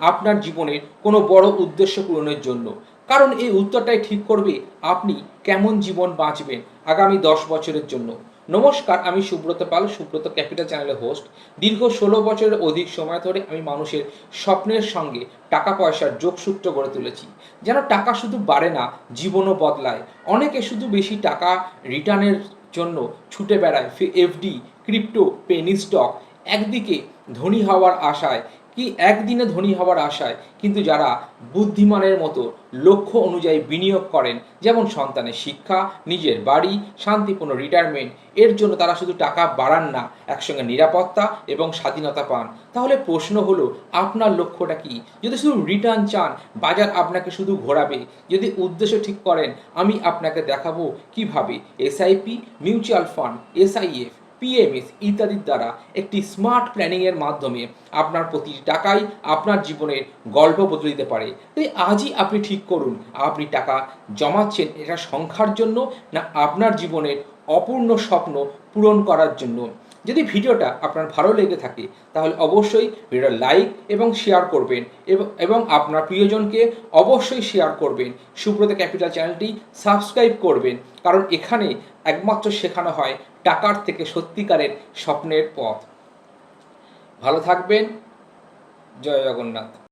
আপনার জীবনের কোনো বড় উদ্দেশ্য পূরণের জন্য। কারণ এই উত্তরটাই ঠিক করবে আপনি কেমন জীবন বাঁচবেন আগামী দশ বছরের জন্য। নমস্কার, আমি সুব্রত পাল, সুব্রত ক্যাপিটাল চ্যানেলের হোস্ট দীর্ঘ ষোলো বছরের অধিক সময় ধরে আমি মানুষের স্বপ্নের সঙ্গে টাকা পয়সার যোগসূত্র গড়ে তুলেছি। যেন টাকা শুধু বাড়ে না, জীবনও বদলায়। অনেকে শুধু বেশি টাকা রিটার্নের জন্য ছুটে বেড়ায়। এফডি ক্রিপ্টো পেনি স্টক একদিকে ধনী হওয়ার আশায় কি একদিনে ধনী হবার আশায়, কিন্তু যারা বুদ্ধিমানের মতো লক্ষ্য অনুযায়ী বিনিয়োগ করেন, যেমন সন্তানের শিক্ষা, নিজের বাড়ি, শান্তিপূর্ণ রিটায়ারমেন্ট এর জন্য তারা শুধু টাকা বাড়ান না, একসঙ্গে নিরাপত্তা এবং স্বাধীনতা পান। তাহলে প্রশ্ন হলো, আপনার লক্ষ্যটা কি? যদি শুধু রিটার্ন চান, বাজার আপনাকে শুধু ঘোরাবে। যদি উদ্দেশ্য ঠিক করেন, আমি আপনাকে দেখাবো কীভাবে? SIP mutual fund SIF PMS ইত্যাদির দ্বারা একটি স্মার্ট প্ল্যানিংয়ের মাধ্যমে আপনার প্রতিটি টাকাই আপনার জীবনের গল্প বদলে দিতে পারে। তাই আজই আপনি ঠিক করুন, আপনি টাকা জমাচ্ছেন এটা সংখ্যার জন্য না আপনার জীবনের অপূর্ণ স্বপ্ন পূরণ করার জন্য। যদি ভিডিওটা আপনার ভালো লেগে থাকে, তাহলে অবশ্যই ভিডিওটা লাইক এবং শেয়ার করবেন এবং আপনার প্রিয়জনকে অবশ্যই শেয়ার করবেন। সুব্রত ক্যাপিটাল চ্যানেলটি সাবস্ক্রাইব করবেন, কারণ এখানে একমাত্র শেখানো হয় টাকার থেকে সত্যিকারের স্বপ্নের পথ। ভালো থাকবেন, জয় জগন্নাথ।